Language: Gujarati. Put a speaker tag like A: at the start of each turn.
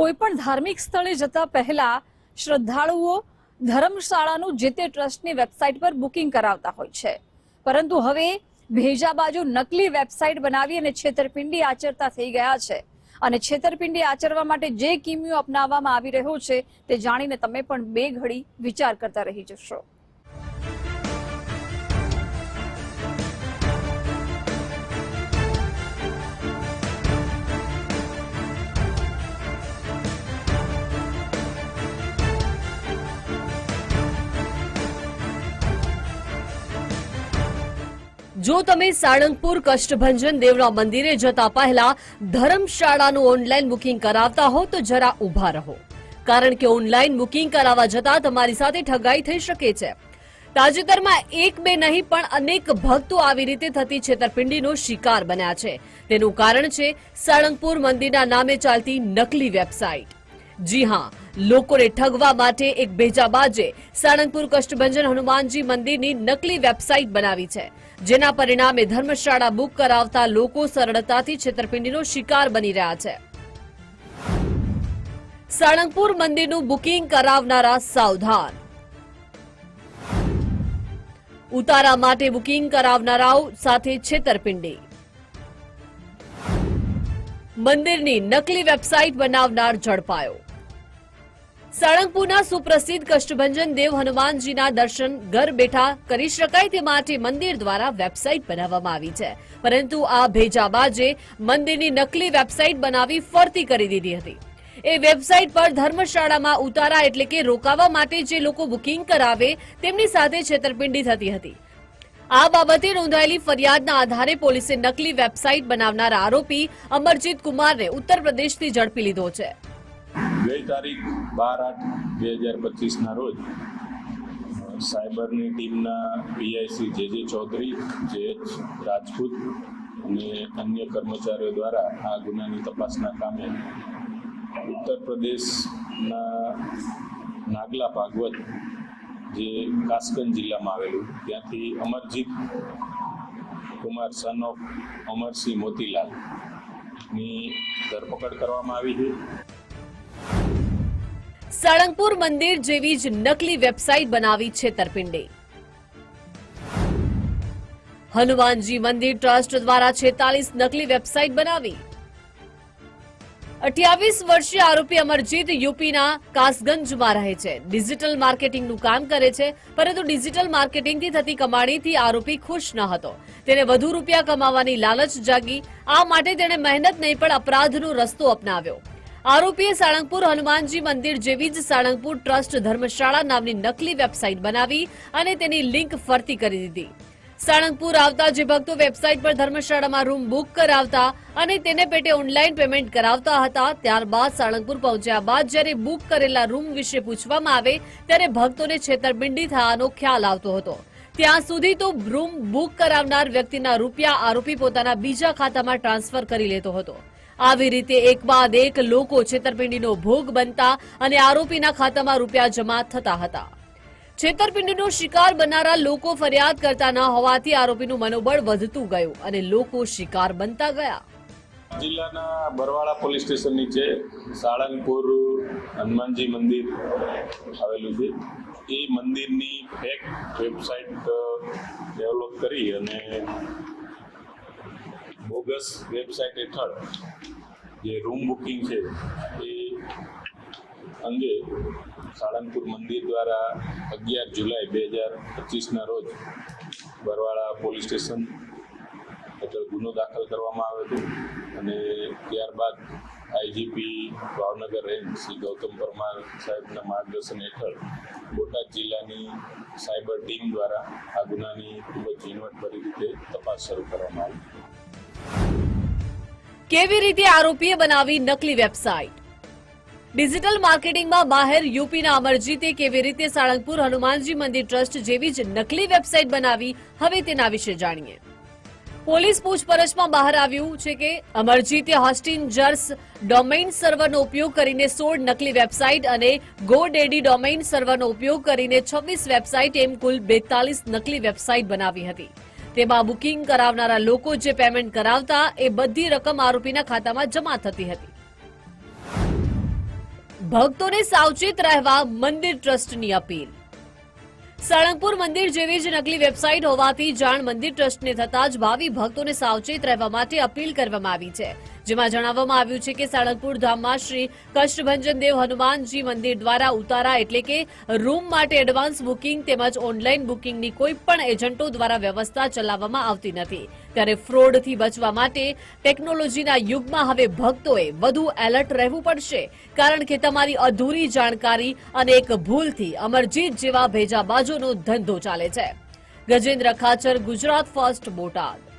A: કોઈ પણ ધાર્મિક સ્થળે જતા પહેલા શ્રદ્ધાળુઓ ધર્મશાળાનું જે તે ટ્રસ્ટની વેબસાઇટ પર બુકિંગ કરાવતા હોય છે. પરંતુ હવે ભેજા બાજુ નકલી વેબસાઇટ બનાવી અને છેતરપિંડી આચરતા થઈ ગયા છે. અને છેતરપિંડી આચરવા માટે જે કિમિયો અપનાવવામાં આવી રહ્યો છે તે જાણીને તમે પણ બે ઘડી વિચાર કરતા રહી જશો.
B: જો તમે સાળંગપુર કષ્ટભંજન દેવના મંદિરે જતા પહેલા ધર્મશાળાનું ઓનલાઈન બુકિંગ કરાવતા હો તો જરા ઊભા રહો. કારણ કે ઓનલાઈન બુકિંગ કરાવવા જતા તમારી સાથે ઠગાઈ થઈ શકે છે. તાજેતરમાં એક બે નહીં પણ અનેક ભક્તો આવી રીતે થતી છેતરપિંડીનો શિકાર બન્યા છે. તેનું કારણ છે, સાળંગપુર મંદિરના નામે ચાલતી નકલી વેબસાઇટ. જી હા, લોકોને ઠગવા માટે એક ભેજાબાજે સાળંગપુર કષ્ટભંજન હનુમાનજી મંદિરની નકલી વેબસાઇટ બનાવી છે, જેના પરિણામે ધર્મશાળા બુક કરાવતા લોકો સરળતાથી છેતરપિંડીનો શિકાર બની રહ્યા છે. સાળંગપુર મંદિરનું બુકિંગ કરાવનારા સાવધાન. ઉતારા માટે બુકિંગ કરાવનારાઓ સાથે છેતરપિંડી. મંદિરની નકલી વેબસાઇટ બનાવનાર ઝડપાયો. સાળંગપુરના સુપ્રસિદ્ધ કષ્ટભંજન દેવ હનુમાનજીના દર્શન ઘર બેઠા કરી શકાય તે માટે મંદિર દ્વારા વેબસાઇટ બનાવવામાં આવી છે. પરંતુ આ ભેજાબાજે મંદિરની નકલી વેબસાઇટ બનાવી ફરતી કરી દીધી હતી. એ વેબસાઇટ પર ધર્મશાળામાં ઉતારા એટલે કે રોકાવા માટે જે લોકો બુકિંગ કરાવે તેમની સાથે છેતરપિંડી થતી હતી. આ બાબતે નોંધાયેલી ફરિયાદના આધારે પોલીસે નકલી વેબસાઇટ બનાવનાર આરોપી અમરજીત કુમારને ઉત્તર પ્રદેશથી ઝડપી લીધો છે.
C: ગઈ તારીખ બાર આઠ બે હજાર પચીસના રોજ સાયબરની ટીમના પીઆઈસી જે જે ચૌધરી, જે એચ રાજપૂત અને અન્ય કર્મચારીઓ દ્વારા આ ગુનાની તપાસના કામે ઉત્તર પ્રદેશના નાગલા ભાગવત જે કાસગંજ જિલ્લામાં આવેલું, ત્યાંથી અમરજીત કુમાર સન ઓફ અમરસિંહ મોતીલાલની ધરપકડ કરવામાં આવી છે.
B: સાળંગપુર મંદિર જેવી જ નકલી વેબસાઇટ બનાવી છેતરપિંડી હનુમાનજી મંદિર ટ્રસ્ટ દ્વારા છેતાલીસ નકલી વેબસાઇટ બનાવી. અઠ્યાવીસ વર્ષીય આરોપી અમરજીત યુપીના કાસગંજમાં રહે છે. ડિજિટલ માર્કેટિંગનું કામ કરે છે, પરંતુ ડિજિટલ માર્કેટિંગથી થતી કમાણીથી આરોપી ખુશ ન હતો. તેને વધુ રૂપિયા કમાવાની લાલચ જાગી. આ માટે તેણે મહેનત નહીં પણ અપરાધનો રસ્તો અપનાવ્યો. આરોપીએ સાળંગપુર હનુમાનજી મંદિર જેવી જ સાળંગપુર ટ્રસ્ટ ધર્મશાળા નામની નકલી વેબસાઇટ બનાવી અને તેની લિંક ફરતી કરી દીધી. સાળંગપુર આવતા જે ભક્તો વેબસાઇટ પર ધર્મશાળામાં રૂમ બુક કરાવતા અને તેને પેટે ઓનલાઈન પેમેન્ટ કરાવતા હતા, ત્યારબાદ સાળંગપુર પહોંચ્યા બાદ જ્યારે બુક કરેલા રૂમ વિશે પૂછવામાં આવે, ત્યારે ભક્તોને છેતરપિંડી થવાનો ખ્યાલ આવતો હતો. ત્યાં સુધી તો રૂમ બુક કરાવનાર વ્યક્તિના રૂપિયા આરોપી પોતાના બીજા ખાતામાં ટ્રાન્સફર કરી લેતો હતો. આવી રીતે એક બાદ એક લોકો છેતરપિંડીનો ભોગ બનતા અને આરોપીના ખાતામાં રૂપિયા જમા થતા હતા. છેતરપિંડીનો શિકાર બનનારા લોકો ફરિયાદ કરતા ન હોવાથી આરોપીનું મનોબળ વધતું ગયું અને લોકો શિકાર બનતા ગયા.
C: જિલ્લાના બરવાળા પોલીસ સ્ટેશન નીચે સાળંગપુર, હનુમાનજી મંદિર આવેલું છે. એ મંદિરની ફેક વેબસાઇટ ડેવલપ કરી અને બોગસ વેબસાઇટ હેઠળ જે રૂમ બુકિંગ છે, એ અંગે સાળંગપુર મંદિર દ્વારા અગિયાર જુલાઈ બે હજાર પચીસના રોજ બરવાળા પોલીસ સ્ટેશન હેઠળ ગુનો દાખલ કરવામાં આવ્યો હતો અને ત્યારબાદ આઈજીપી ભાવનગર રેન્જ શ્રી ગૌતમ પરમાર સાહેબના માર્ગદર્શન હેઠળ બોટાદ જિલ્લાની સાયબર ટીમ દ્વારા આ ગુનાની ખૂબ જ ઝીણવટભરી રીતે તપાસ શરૂ કરવામાં આવી.
B: કેવી રીતે આરોપીએ બનાવી નકલી વેબસાઇટ? ડિજિટલ માર્કેટિંગમાં માહેર યુપીના અમરજીતે કેવી રીતે સાળંગપુર હનુમાનજી મંદિર ટ્રસ્ટ જેવી જ નકલી વેબસાઇટ બનાવી? હવે તેના વિશે જાણીએ. પોલીસ પૂછપરછમાં બહાર આવ્યું છે કે અમરજીતે હોસ્ટિન જર્સ ડોમેઇન સર્વરનો ઉપયોગ કરીને સોળ નકલી વેબસાઇટ અને ગો ડેડી ડોમેઇન સર્વરનો ઉપયોગ કરીને છવ્વીસ વેબસાઇટ એમ કુલ બેતાલીસ નકલી વેબસાઇટ બનાવી હતી. તેમાં બુકિંગ કરાવનારા લોકો જે પેમેન્ટ કરાવતા, એ બધી રકમ આરોપીના ખાતામાં જમા થતી હતી. ભક્તોને સાવચેત રહેવા મંદિર ટ્રસ્ટની અપીલ. સાળંગપુર મંદિર જેવી જ નકલી વેબસાઇટ હોવાથી જાણ મંદિર ટ્રસ્ટને થતા જ ભાવિ ભક્તોને સાવચેત રહેવા માટે અપીલ કરવામાં આવી છે. જેમાં જણાવવામાં આવ્યું છે કે સાળંગપુર ધામમાં શ્રી કષ્ટભંજન દેવ હનુમાનજી મંદિર દ્વારા ઉતારા એટલે કે રૂમ માટે એડવાન્સ બુકિંગ તેમજ ઓનલાઈન બુકિંગની કોઈ પણ એજન્ટો દ્વારા વ્યવસ્થા ચલાવવામાં આવતી નથી. ત્યારે ફ્રોડથી બચવા માટે ટેકનોલોજીના યુગમાં હવે ભક્તોએ વધુ એલર્ટ રહેવું પડશે, કારણ કે તમારી અધૂરી જાણકારી અને એક ભૂલથી અમરજીત જેવા ભેજાબાજોનો ધંધો ચાલે છે. ગજેન્દ્ર ખાચર, ગુજરાત ફર્સ્ટ બોટાદ.